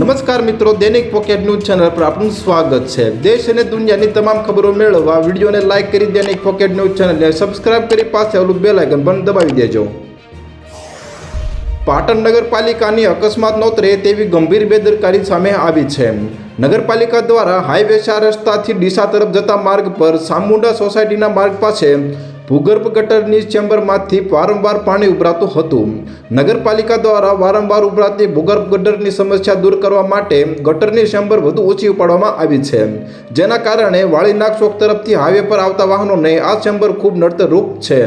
નમસ્કાર મિત્રો, દૈનિક પોકેટ ન્યૂઝ ચેનલ પર આપનું સ્વાગત છે. દેશ અને દુનિયાની તમામ ખબરો મેળવવા વિડીયોને લાઇક કરી દૈનિક પોકેટ ન્યૂઝ ચેનલને સબસ્ક્રાઇબ કરી પાસે આવેલું બેલ આઇકન પણ દબાવી દેજો. પાટણ નગરપાલિકાની અકસ્માત નોતરે તેવી ગંભીર બેદરકારી સામે આવી છે. નગરપાલિકા દ્વારા હાઈવે ચાર રસ્તાથી ડીસા તરફ જતા માર્ગ પર સામુંડા સોસાયટીના માર્ગ પાસે ભૂગર્ભ ગટરની ચેમ્બરમાંથી વારંવાર પાણી ઉભરાતું હતું. નગરપાલિકા દ્વારા વારંવાર ઉભરાતી ભૂગર્ભ ગટરની સમસ્યા દૂર કરવા માટે ગટરની ચેમ્બર વધુ ઊંચી ઉપાડવામાં આવી છે. જેના કારણે વાળીનાગ ચોક તરફથી હાઈવે પર આવતા વાહનોને આ ચેમ્બર ખૂબ નડતરરૂપ છે.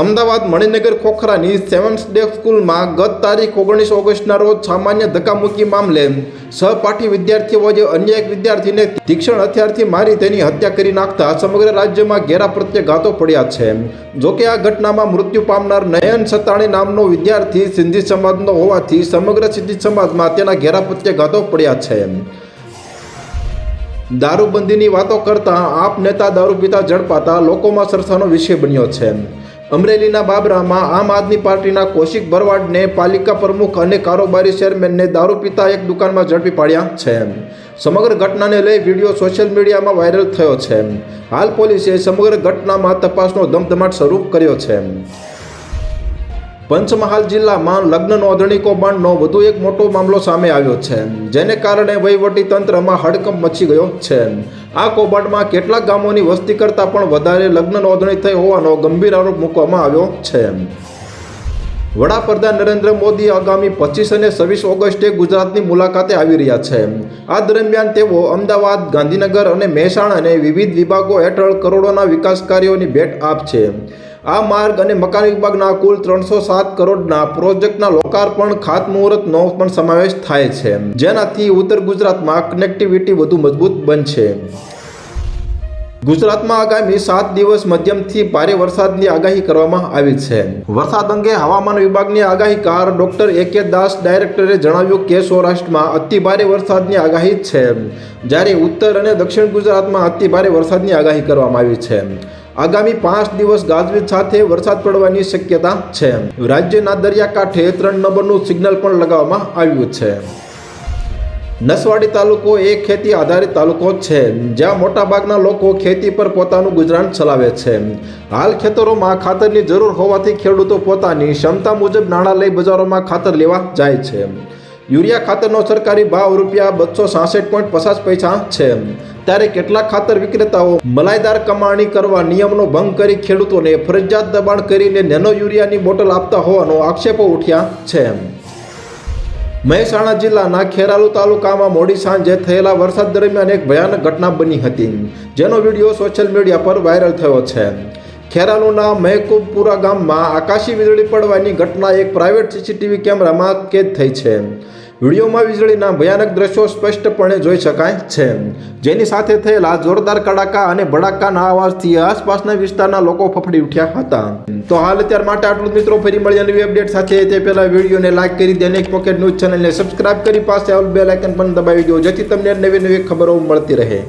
અમદાવાદ મણિનગર ખોખરાની સેવન્થ ડે સ્કૂલમાં ગત તારીખ ઓગણીસ ઓગસ્ટના રોજ સામાન્ય ધક્કામુક્કી મામલે સહપાઠી વિદ્યાર્થીઓએ અન્ય એક વિદ્યાર્થીને તીક્ષણ હથિયારથી મારી તેની હત્યા કરી નાખતા સમગ્ર રાજ્યમાં ઘેરા પ્રત્યાઘાતો પડ્યા છે. જોકે આ ઘટનામાં મૃત્યુ પામનાર નયન સતાણી નામનો વિદ્યાર્થી સિંધી સમાજનો હોવાથી સમગ્ર સિંધી સમાજમાં તેના ઘેરા પ્રત્યાઘાતો પડ્યા છે. દારૂબંધીની વાતો કરતા આપ નેતા દારૂ પીતા ઝડપાતા લોકોમાં સરસાનો વિષય બન્યો છે. અમરેલીના બાબરામાં આમ આદમી પાર્ટીના કૌશિક ભરવાડને પાલિકા પ્રમુખ અને કારોબારી ચેરમેનને દારૂ પીતા એક દુકાનમાં ઝડપી પાડ્યા છે સમગ્ર ઘટનાને લઈ વીડિયો સોશિયલ મીડિયામાં વાયરલ થયો છે હાલ પોલીસે સમગ્ર ઘટનામાં તપાસનો ધમધમાટ શરૂ કર્યો છે પંચમહાલ જિલ્લામાં લગ્ન નોંધણી કૌભાંડનો વધુ એક મોટો મામલો સામે આવ્યો છે, જેને કારણે વહીવટી તંત્રમાં હડકંપ મચી ગયો છે. આ કૌભાંડમાં કેટલાક ગામોની વસ્તી કરતાં પણ વધારે લગ્ન નોંધણી થઈ હોવાનો ગંભીર આરોપ મૂકવામાં આવ્યો છે. વડાપ્રધાન નરેન્દ્ર મોદી આગામી પચીસ અને છવ્વીસ ઓગસ્ટે ગુજરાતની મુલાકાતે આવી રહ્યા છે. આ દરમિયાન તેઓ અમદાવાદ, ગાંધીનગર અને મહેસાણા અને વિવિધ વિભાગો હેઠળ કરોડોના વિકાસ કાર્યોની ભેટ આપશે. આ માર્ગ અને મકાન વિભાગના કુલ ત્રણસો સાત કરોડના પ્રોજેક્ટના લોકાર્પણ ખાતમુહૂર્તનો પણ સમાવેશ થાય છે, જેનાથી ઉત્તર ગુજરાતમાં કનેક્ટિવિટી વધુ મજબૂત બનશે. ગુજરાતમાં આગામી સાત દિવસ મધ્યમથી ભારે વરસાદની આગાહી કરવામાં આવી છે. વરસાદ અંગે હવામાન વિભાગની આગાહીકાર ડોક્ટર એ કે દાસ ડાયરેક્ટરે જણાવ્યું કે સૌરાષ્ટ્રમાં અતિ ભારે વરસાદની આગાહી છે. જ્યારે ઉત્તર અને દક્ષિણ ગુજરાતમાં અતિ ભારે વરસાદની આગાહી કરવામાં આવી છે. આગામી પાંચ દિવસ ગાજવીજ સાથે વરસાદ પડવાની શક્યતા છે. રાજ્યના દરિયાકાંઠે ત્રણ નંબરનું સિગ્નલ પણ લગાવવામાં આવ્યું છે. નસવાડી તાલુકો એ ખેતી આધારિત તાલુકો છે. જ્યાં મોટાભાગના લોકો ખેતી પર પોતાનું ગુજરાન ચલાવે છે. હાલ ખેતરોમાં ખાતરની જરૂર હોવાથી ખેડૂતો પોતાની ક્ષમતા મુજબ નાણાં લઈ બજારોમાં ખાતર લેવા જાય છે. યુરિયા ખાતરનો સરકારી ભાવ રૂપિયા બસો સાસઠ પોઈન્ટ પચાસ પૈસા છે. ત્યારે કેટલાક ખાતર વિક્રેતાઓ મલાઈદાર કમાણી કરવા નિયમનો ભંગ કરી ખેડૂતોને ફરજિયાત દબાણ કરીને નેનો યુરિયાની બોટલ આપતા હોવાનો આક્ષેપો ઉઠ્યા છે. મહેસાણા જિલ્લાના ખેરાલુ તાલુકામાં મોડી સાંજે થયેલા વરસાદ દરમિયાન એક ભયાનક ઘટના બની હતી, જેનો વીડિયો સોશિયલ મીડિયા પર વાયરલ થયો છે. ખેરાલુના મહેકુબપુરા ગામમાં આકાશી વીજળી પડવાની ઘટના એક પ્રાઇવેટ સીસીટીવી કેમેરામાં કેદ થઈ છે. વિડીયોમાં વીજળીના ભયાનક દ્રશ્યો સ્પષ્ટપણે જોઈ શકાય છે. જેની સાથે થયેલા જોરદાર કડાકા અને ભડાકાના અવાજથી આસપાસના વિસ્તારના લોકો ફફડી ઉઠ્યા હતા. તો હાલ અત્યાર માટે આટલું મિત્રો, ફરી મળ્યા નવી અપડેટ સાથે. તે પહેલા વિડીયોને લાઈક કરી દે એક પોકેટ ન્યૂઝ ચેનલને સબસ્ક્રાઇબ કરી પાસે આવેલ બે લાઇકન પણ દબાવી દો, જેથી તમને નવી નવી ખબરો મળતી રહે.